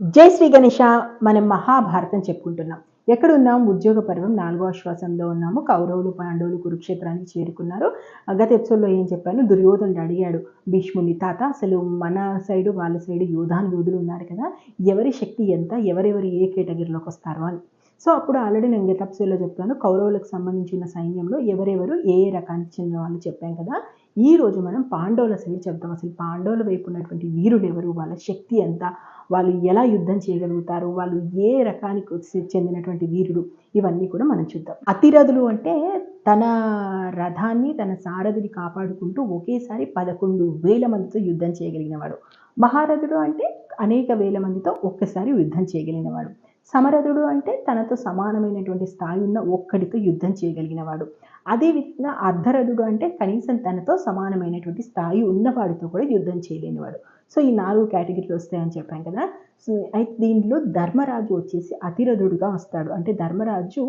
జై శ్రీ గణేష మనం మహాభారతం చెప్పుకుంటున్నాం. ఎక్కడ ఉన్నాం ఉద్యోగ పర్వం నాలుగో ఆశ్వాసంలో ఉన్నాము. కౌరవులు పాండవులు కురుక్షేత్రానికి చేరుకున్నారు. గత ఎపిసోడ్లో ఏం చెప్పాను? దుర్యోధనుడు అడిగాడు భీష్ముని తాత అసలు మన సైడు వాళ్ళ సైడు యోధాను యోధులు ఉన్నారు కదా ఎవరి శక్తి ఎంత ఎవరెవరు ఏ కేటగిరీలోకి వస్తారో అని. సో అప్పుడు ఆల్రెడీ నేను గత ఎపిసోడ్లో చెప్పాను కౌరవులకు సంబంధించిన సైన్యంలో ఎవరెవరు ఏ ఏ రకానికి చెందిన వాళ్ళు చెప్పాం కదా ఈ రోజు మనం పాండవుల సైడ్ చెప్తాం అసలు పాండవుల వైపు ఉన్నటువంటి వీరులు ఎవరు? వాళ్ళ శక్తి ఎంత? వాళ్ళు ఎలా యుద్ధం చేయగలుగుతారు? వాళ్ళు ఏ రకానికి చెందినటువంటి వీరుడు? ఇవన్నీ కూడా మనం చూద్దాం. అతిరథులు అంటే తన రథాన్ని తన సారథిని కాపాడుకుంటూ ఒకేసారి పదకొండు వేల మందితో యుద్ధం చేయగలిగినవాడు. మహారథుడు అంటే అనేక వేల మందితో ఒక్కసారి యుద్ధం చేయగలిగినవాడు. సమరథుడు అంటే తనతో సమానమైనటువంటి స్థాయి ఉన్న ఒక్కడితో యుద్ధం చేయగలిగినవాడు. అదేవిధంగా అర్ధరథుడు అంటే కనీసం తనతో సమానమైనటువంటి స్థాయి ఉన్నవాడితో కూడా యుద్ధం చేయలేనివాడు. సో ఈ నాలుగు కేటగిరీలు వస్తాయని చెప్పాం కదా. సో అయితే దీంట్లో ధర్మరాజు వచ్చేసి అతిరథుడుగా వస్తాడు. అంటే ధర్మరాజు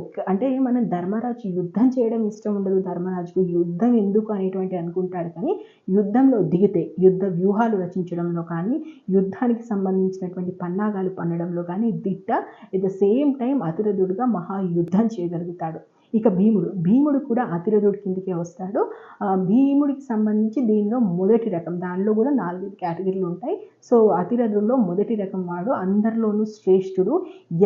ఒక్క అంటే మనం ధర్మరాజు యుద్ధం చేయడం ఇష్టం ఉండదు. ధర్మరాజుకు యుద్ధం ఎందుకు అనేటువంటి అనుకుంటాడు కానీ యుద్ధంలో దిగితే యుద్ధ వ్యూహాలు రచించడంలో కానీ యుద్ధానికి సంబంధించినటువంటి పన్నాగాలు పన్నడంలో కానీ దిట్ట ఎట్ ద సేమ్ టైం అతిరథుడుగా మహాయుద్ధం చేయగలుగుతాడు. ఇక భీముడు. భీముడు కూడా అతిరథుడి కిందికే వస్తాడు. భీముడికి సంబంధించి దీనిలో మొదటి రకం దానిలో కూడా నాలుగు కేటగిరీలు ఉంటాయి. సో అతిరథుల్లో మొదటి రకం వాడు అందరిలోనూ శ్రేష్ఠుడు.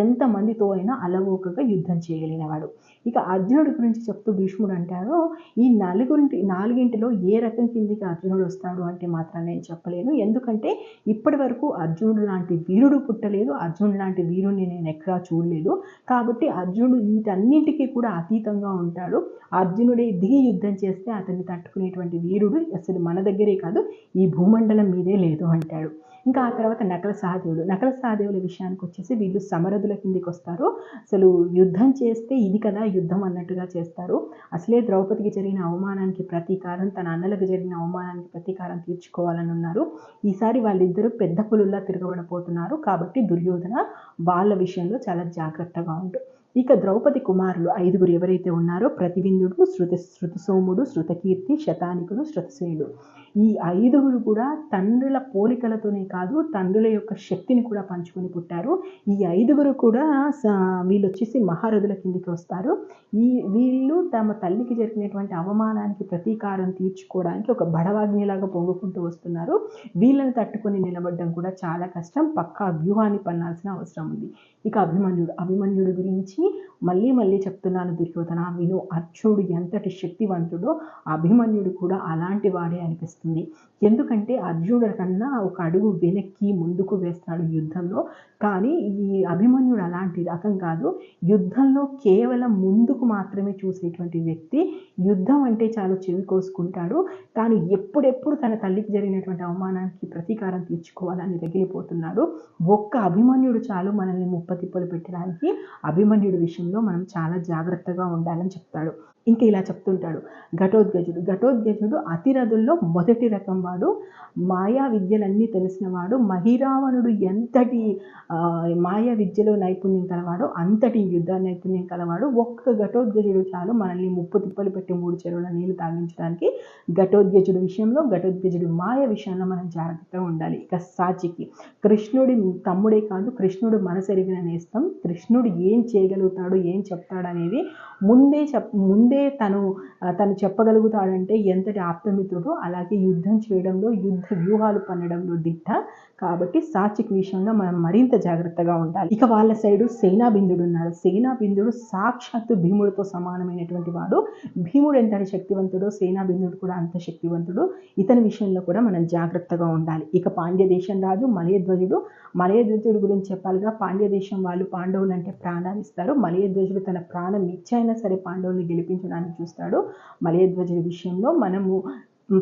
ఎంతమందితో అయినా అలవోకగా యుద్ధం చేయగలిగినవాడు. ఇక అర్జునుడి గురించి చెప్తూ భీష్ముడు అంటారు ఈ నలుగురింటి నాలుగింటిలో ఏ రకం కిందికి అర్జునుడు వస్తాడు అంటే మాత్రం నేను చెప్పలేను. ఎందుకంటే ఇప్పటి వరకు అర్జునుడు లాంటి వీరుడు పుట్టలేదు. అర్జునుడు లాంటి వీరుని నేను ఎక్కడా చూడలేదు. కాబట్టి అర్జునుడు వీటన్నింటికీ కూడా అతీతంగా ఉంటాడు. అర్జునుడే దిగి యుద్ధం చేస్తే అతన్ని తట్టుకునేటువంటి వీరుడు అసలు మన దగ్గరే కాదు ఈ భూమండలం మీదే లేదు అంటాడు. ఇంకా ఆ తర్వాత నకల సహదేవుడు నకల సహదేవుల విషయానికి వచ్చేసి వీళ్ళు సమరథుల కిందికి వస్తారు. అసలు యుద్ధం చేస్తే ఇది కదా యుద్ధం అన్నట్టుగా చేస్తారు. అసలే ద్రౌపదికి జరిగిన అవమానానికి ప్రతీకారం తన అన్నలకు జరిగిన అవమానానికి ప్రతీకారం తీర్చుకోవాలని ఉన్నారు. ఈసారి వాళ్ళిద్దరూ పెద్ద పులుల్లా తిరగబడపోతున్నారు కాబట్టి దుర్యోధన వాళ్ళ విషయంలో చాలా జాగ్రత్తగా ఉంటుంది ఇక ద్రౌపది కుమారులు ఐదుగురు ఎవరైతే ఉన్నారో ప్రతివిందుడు శృతి శృతసోముడు శృతకీర్తి శతానికుడు శృతసేనుడు ఈ ఐదుగురు కూడా తండ్రుల పోలికలతోనే కాదు తండ్రుల యొక్క శక్తిని కూడా పంచుకొని పుట్టారు. ఈ ఐదుగురు కూడా వీళ్ళు వచ్చేసి మహారథుల కిందికి వస్తారు. ఈ వీళ్ళు తమ తల్లికి జరిగినటువంటి అవమానానికి ప్రతీకారం తీర్చుకోవడానికి ఒక బడవాగ్నిలాగా పొంగుకుంటూ వస్తున్నారు. వీళ్ళని తట్టుకొని నిలబడడం కూడా చాలా కష్టం. పక్కా వ్యూహాన్ని పన్నాల్సిన అవసరం ఉంది. ఇక అభిమన్యుడు అభిమన్యుడు గురించి మళ్ళీ మళ్ళీ చెప్తున్నాను దుర్యోధన విను. అర్జునుడు ఎంతటి శక్తివంతుడో అభిమన్యుడు కూడా అలాంటి వాడే అనిపిస్తుంది. ఎందుకంటే అర్జునుడు కన్నా ఒక అడుగు వెనక్కి ముందుకు వేస్తాడు యుద్ధంలో. కానీ ఈ అభిమన్యుడు అలాంటి రకం కాదు. యుద్ధంలో కేవలం ముందుకు మాత్రమే చూసేటువంటి వ్యక్తి యుద్ధం అంటే చాలా చెవి కోసుకుంటాడు. తాను ఎప్పుడెప్పుడు తన తల్లికి జరిగినటువంటి అవమానానికి ప్రతీకారం తీర్చుకోవాలని రగిలిపోతున్నాడు. ఒక్క అభిమన్యుడు చాలు మనల్ని తిప్పలు పెట్టడానికి అభిమన్యుడి విషయంలో మనం చాలా జాగ్రత్తగా ఉండాలని చెప్తాడు. ఇంకా ఇలా చెప్తుంటాడు. ఘటోద్గజుడు. ఘటోద్గజుడు అతిరథుల్లో మొదటి రకం వాడు. మాయా విద్యలన్నీ తెలిసినవాడు మహిరావణుడు ఎంతటి మాయా విద్యలో నైపుణ్యం కలవాడో అంతటి యుద్ధ నైపుణ్యం కలవాడు. ఒక్క ఘటోద్గజుడు చాలు మనల్ని ముప్పు తిప్పలు పెట్టి మూడు చెరువుల నీళ్ళు తాగించడానికి ఘటోద్గజుడు విషయంలో ఘటోద్గజుడు మాయ విషయంలో మనం జాగ్రత్తగా ఉండాలి. ఇక సాచికి. కృష్ణుడి తమ్ముడే కాదు కృష్ణుడు మనసెరిగిన నేస్తం. కృష్ణుడు ఏం చేయగలుగుతాడు ఏం చెప్తాడు అనేది ముందే చెప్ ముందే తను తను చెప్పగలుగుతాడంటే ఎంతటి ఆప్తమిత్రుడు అలాగే యుద్ధం చేయడంలో యుద్ధ వ్యూహాలు పన్నడంలో దిట్ట. కాబట్టి సాత్విక్ విషయంలో మనం మరింత జాగ్రత్తగా ఉండాలి. ఇక వాళ్ళ సైడు సేనాబిందుడు ఉన్నాడు. సేనాబిందుడు సాక్షాత్తు భీముడితో సమానమైనటువంటి వాడు. భీముడు ఎంతటి శక్తివంతుడో సేనాబిందుడు కూడా అంత శక్తివంతుడు. ఇతని విషయంలో కూడా మనం జాగ్రత్తగా ఉండాలి. ఇక పాండ్య దేశం రాజు మలయధ్వజుడు. మలయధ్వజుడు గురించి చెప్పాలిగా. పాండ్య దేశం వాళ్ళు పాండవులు అంటే ప్రాణాలు ఇస్తారు. మలయధ్వజుడు తన ప్రాణం ఇచ్చైనా సరే పాండవుల్ని గెలిపించడానికి చూస్తాడు. మలయధ్వజుడి విషయంలో మనము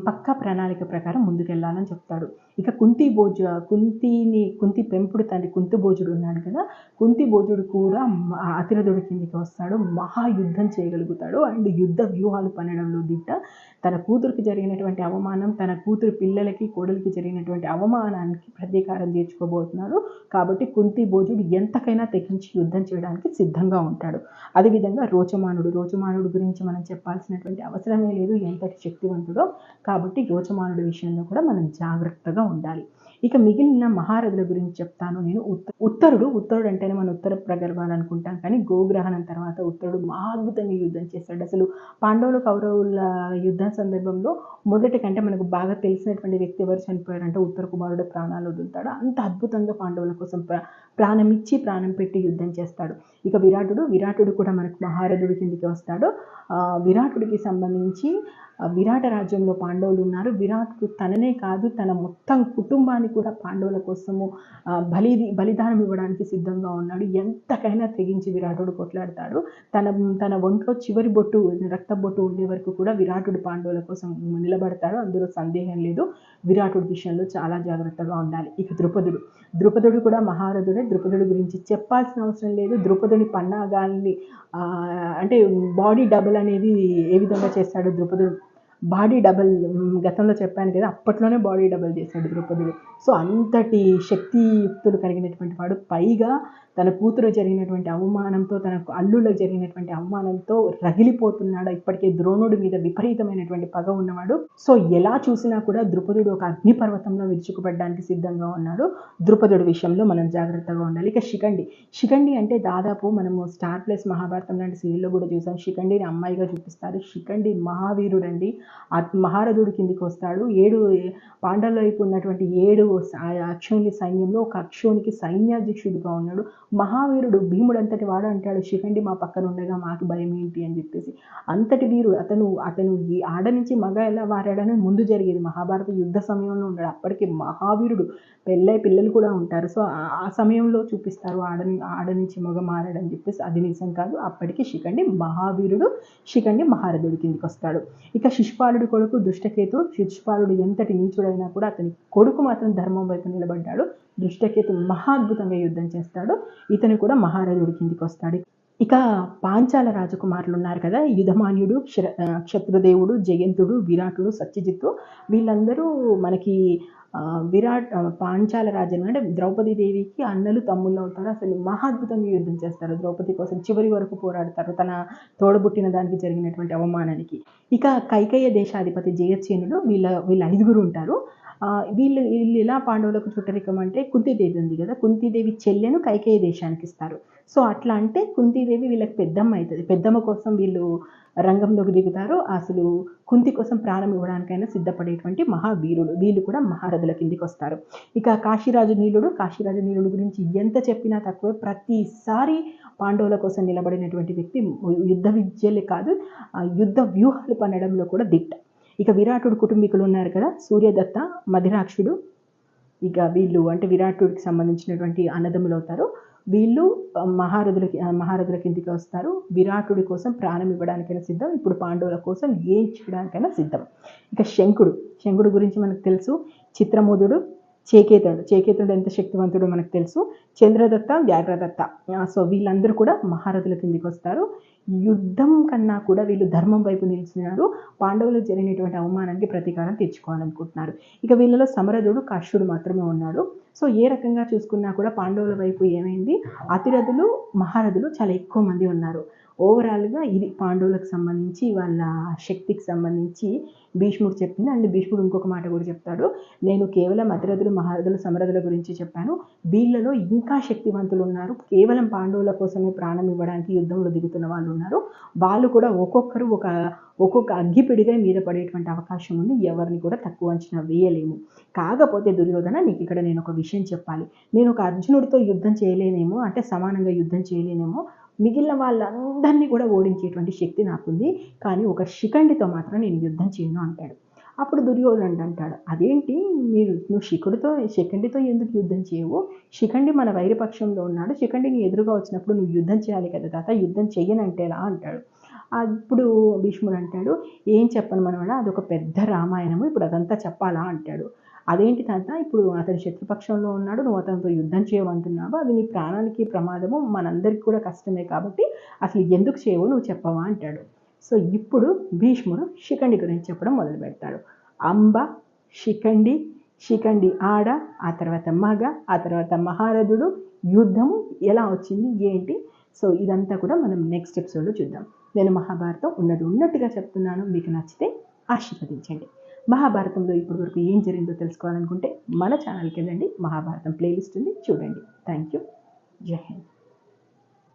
పక్కా ప్రణాళిక ప్రకారం ముందుకెళ్ళాలని చెప్తాడు. ఇక కుంతి భోజ కుంతిని కుంతి పెంపుడు తండ్రి కుంతి భోజుడు ఉన్నాడు కదా కుంతి భోజుడు కూడా అతిరథుడి కిందికి వస్తాడు. మహాయుద్ధం చేయగలుగుతాడు. అండ్ యుద్ధ వ్యూహాలు పనడంలో దిట్ట. తన కూతురికి జరిగినటువంటి అవమానం తన కూతురు పిల్లలకి కోడలికి జరిగినటువంటి అవమానానికి ప్రతీకారం తీర్చుకోబోతున్నాడు. కాబట్టి కుంతి భోజుడు ఎంతకైనా తెగించి యుద్ధం చేయడానికి సిద్ధంగా ఉంటాడు. అదేవిధంగా రోచమానుడు రోచమానుడు గురించి మనం చెప్పాల్సినటువంటి అవసరమే లేదు ఎంతటి శక్తివంతుడో. కాబట్టి రోచమానుడి విషయంలో కూడా మనం జాగ్రత్తగా ఉండాలి. ఇక మిగిలిన మహారథుల గురించి చెప్తాను. నేను ఉత్త ఉత్తరుడు ఉత్తరుడు అంటేనే మన ఉత్తర ప్రగర్భాలు అనుకుంటాం. కానీ గోగ్రహణం తర్వాత ఉత్తరుడు మహాద్భుతంగా యుద్ధం చేస్తాడు. అసలు పాండవులు కౌరవుల యుద్ధం సందర్భంలో మొదటి కంటే మనకు బాగా తెలిసినటువంటి వ్యక్తి ఎవరు చనిపోయారంటే ఉత్తర కుమారుడు ప్రాణాలు వదులుతాడు. అంత అద్భుతంగా పాండవుల కోసం ప్రాణం ఇచ్చి ప్రాణం పెట్టి యుద్ధం చేస్తాడు. ఇక విరాటుడు విరాటుడు కూడా మనకు మహారథుడి కిందికి వస్తాడు. విరాటుడికి సంబంధించి విరాట రాజ్యంలో పాండవులు ఉన్నారు. విరాటుడు తననే కాదు తన మొత్తం కుటుంబానికి కూడా పాండవుల కోసము బలిది బలి బలిదానం ఇవ్వడానికి సిద్ధంగా ఉన్నాడు. ఎంతకైనా తెగించి విరాటుడు కొట్లాడతాడు. తన తన ఒంట్లో చివరి బొట్టు రక్త బొట్టు ఉండే వరకు కూడా విరాటుడు పాండవుల కోసం నిలబడతాడు. అందులో సందేహం లేదు. విరాటుడి విషయంలో చాలా జాగ్రత్తగా ఉండాలి. ఇక ద్రుపదుడు. ద్రుపదుడు కూడా మహారథుడే. ద్రుపదుడి గురించి చెప్పాల్సిన అవసరం లేదు. ద్రుపదుని పన్నాగాల్ని అంటే బాడీ డబుల్ అనేది ఏ విధంగా చేస్తాడు ద్రుపదుడు బాడీ డబల్ గతంలో చెప్పాను కదా అప్పట్లోనే బాడీ డబల్ చేశాడు ద్రౌపదుడు సో అంతటి శక్తియుక్తులు కలిగినటువంటి వాడు. పైగా తన కూతురు జరిగినటువంటి అవమానంతో తన అల్లుళ్ళకు జరిగినటువంటి అవమానంతో రగిలిపోతున్నాడు. ఇప్పటికే ద్రోణుడి మీద విపరీతమైనటువంటి పగ ఉన్నవాడు. సో ఎలా చూసినా కూడా ద్రుపదుడు ఒక అగ్నిపర్వతంలో విరుచుకుపడడానికి సిద్ధంగా ఉన్నాడు. ద్రుపదుడి విషయంలో మనం జాగ్రత్తగా ఉండాలి. ఇక శిఖండి. శిఖండి అంటే దాదాపు మనము స్టార్ ప్లస్ మహాభారతం లాంటి సీరియల్లో కూడా చూసాం. శిఖండిని అమ్మాయిగా చూపిస్తారు. శిఖండి మహావీరుడు అండి మహారథుడి కిందికి వస్తాడు. ఏడు పాండవుల వైపు ఉన్నటువంటి ఏడు అక్షోని సైన్యంలో ఒక అక్షోనికి సైన్యాధ్యక్షుడిగా ఉన్నాడు. మహావీరుడు భీముడు అంతటి వాడు అంటాడు శిఖండి మా పక్కన ఉండగా మాకు భయం ఏంటి? అని చెప్పేసి. అంతటి వీరుడు అతను అతను ఈ ఆడ నుంచి మగ ఎలా మారాడని ముందు జరిగేది మహాభారత యుద్ధ సమయంలో ఉన్నాడు. అప్పటికి మహావీరుడు పెళ్ళై పిల్లలు కూడా ఉంటారు. సో ఆ- సమయంలో చూపిస్తారు ఆడని ఆడ నుంచి మగ మారాడని చెప్పేసి. అది నిజం కాదు. అప్పటికి శిఖండి మహావీరుడు శిఖండి మహారథుడి కిందికి వస్తాడు. ఇక శిశుపాలుడి కొడుకు దుష్టకేతు శిశుపాలుడు ఎంతటి నీచుడైనా కూడా అతని కొడుకు మాత్రం ధర్మం వైపు నిలబడ్డాడు. దుష్టకేతు మహాద్భుతంగా యుద్ధం చేస్తాడు. ఇతను కూడా మహారాజుడి కిందికి వస్తాడు. ఇక పాంచాల రాజకుమారులు ఉన్నారు కదా యుధమాన్యుడు క్ష క్షత్రుదేవుడు క్షత్రదేవుడు జయంతుడు విరాటుడు సత్యజిత్తు. వీళ్ళందరూ మనకి విరాట్ పాంచాల రాజ్యం అంటే ద్రౌపది దేవికి అన్నలు తమ్ముళ్ళు అవుతారు. అసలు మహాద్భుతంగా యుద్ధం చేస్తారు. ద్రౌపది కోసం చివరి వరకు పోరాడతారు. తన తోడబుట్టిన దానికి జరిగినటువంటి అవమానానికి. ఇక కైకేయ దేశాధిపతి జయచేనుడు వీళ్ళ వీళ్ళ ఐదుగురు ఉంటారు. వీళ్ళు వీళ్ళు ఎలా పాండవులకు చుట్టరికం అంటే కుంతీదేవి ఉంది కదా కుంతీదేవి చెల్లెను కైకేయ దేశానికి ఇస్తారు. సో అట్లా అంటే కుంతీదేవి వీళ్ళకి పెద్దమ్మ అవుతుంది. పెద్దమ్మ కోసం వీళ్ళు రంగంలోకి దిగుతారు. అసలు కుంతి కోసం ప్రాణం ఇవ్వడానికైనా సిద్ధపడేటువంటి మహావీరుడు వీళ్ళు కూడా మహారథుల కిందికి వస్తారు. ఇక కాశీరాజు నీలుడు కాశీరాజు నీలుడు గురించి ఎంత చెప్పినా తక్కువ. ప్రతిసారి పాండవుల కోసం నిలబడినటువంటి వ్యక్తి యుద్ధ విద్యలే కాదు ఆ యుద్ధ వ్యూహాలు పన్నడంలో కూడా దిట్ట. ఇక విరాటుడు కుటుంబీకులు ఉన్నారు కదా సూర్యదత్త మధిరాక్షుడు. ఇక వీళ్ళు అంటే విరాటుడికి సంబంధించినటువంటి అన్నదమ్ములు అవుతారు. వీళ్ళు మహారథులకి మహారథుల కిందికి వస్తారు. విరాటుడి కోసం ప్రాణం ఇవ్వడానికైనా సిద్ధం. ఇప్పుడు పాండవుల కోసం ఏం చేయడానికైనా సిద్ధం. ఇక శంకుడు శంకుడు గురించి మనకు తెలుసు. చిత్రమోదుడు చేకేతుడు చేకేతుడు ఎంత శక్తివంతుడో మనకు తెలుసు. చంద్రదత్త వ్యాఘ్రదత్త. సో వీళ్ళందరూ కూడా మహారథుల కిందికి వస్తారు. యుద్ధం కన్నా కూడా వీళ్ళు ధర్మం వైపు నిలిచినారు పాండవులు జరిగినటువంటి అవమానానికి ప్రతీకారం తెచ్చుకోవాలనుకుంటున్నారు. ఇక వీళ్ళలో సమరథుడు కాశ్యుడు మాత్రమే ఉన్నాడు. సో ఏ రకంగా చూసుకున్నా కూడా పాండవుల వైపు ఏమైంది? అతిరథులు మహారథులు చాలా ఎక్కువ మంది ఉన్నారు. ఓవరాల్గా ఇది పాండవులకు సంబంధించి వాళ్ళ శక్తికి సంబంధించి భీష్ముడు చెప్పింది అండ్ భీష్ముడు ఇంకొక మాట కూడా చెప్తాడు. నేను కేవలం అతిరథులు మహారథులు సమరథుల గురించి చెప్పాను. వీళ్ళలో ఇంకా శక్తివంతులు ఉన్నారు కేవలం పాండవుల కోసమే ప్రాణం ఇవ్వడానికి యుద్ధంలో దిగుతున్న వాళ్ళు ఉన్నారు. వాళ్ళు కూడా ఒక్కొక్కరు ఒక ఒక్కొక్క అగ్గిపిడిగా మీద పడేటువంటి అవకాశం ఉంది. ఎవరిని కూడా తక్కువ అంచనా వేయలేము. కాకపోతే దుర్యోధన నీకు ఇక్కడ నేను ఒక విషయం చెప్పాలి. నేను ఒక అర్జునుడితో యుద్ధం చేయలేనేమో అంటే సమానంగా యుద్ధం చేయలేనేమో మిగిలిన వాళ్ళందరినీ కూడా ఓడించేటువంటి శక్తి నాకుంది. కానీ ఒక శిఖండితో మాత్రం నేను యుద్ధం చేయను అంటాడు. అప్పుడు దుర్యోధనుడు అంటాడు అదేంటి? మీరు నువ్వు శిఖుడితో శిఖండితో ఎందుకు యుద్ధం చేయవు? శిఖండి మన వైరపక్షంలో ఉన్నాడు. శిఖండిని ఎదురుగా వచ్చినప్పుడు నువ్వు యుద్ధం చేయాలి కదా తాత యుద్ధం చెయ్యనంటేలా అంటాడు. అప్పుడు భీష్ముడు అంటాడు ఏం చెప్పను మనవాడ? అదొక పెద్ద రామాయణము ఇప్పుడు అదంతా చెప్పాలా? అంటాడు. అదేంటి తాత? ఇప్పుడు అతని శత్రుపక్షంలో ఉన్నాడు నువ్వు అతనితో యుద్ధం చేయమంటున్నావు? అది నీ ప్రాణానికి ప్రమాదము మనందరికి కూడా కష్టమే కాబట్టి అసలు ఎందుకు చేయవు నువ్వు చెప్పవా? అంటాడు. సో ఇప్పుడు భీష్ముడు శిఖండి గురించి చెప్పడం మొదలు పెడతాడు. అంబ శిఖండి శిఖండి ఆడ ఆ తర్వాత మగ ఆ తర్వాత మహారథుడు యుద్ధము ఎలా వచ్చింది ఏంటి? సో ఇదంతా కూడా మనం నెక్స్ట్ ఎపిసోడ్లో చూద్దాం. నేను మహాభారతం ఉన్నది ఉన్నట్టుగా చెప్తున్నాను. మీకు నచ్చితే ఆశీర్వదించండి. మహాభారతంలో ఇప్పటి వరకు ఏం జరిగిందో తెలుసుకోవాలనుకుంటే మన ఛానల్కి వెళ్ళండి. మహాభారతం ప్లేలిస్ట్ ఉంది. చూడండి. థ్యాంక్ యూ జై హింద్.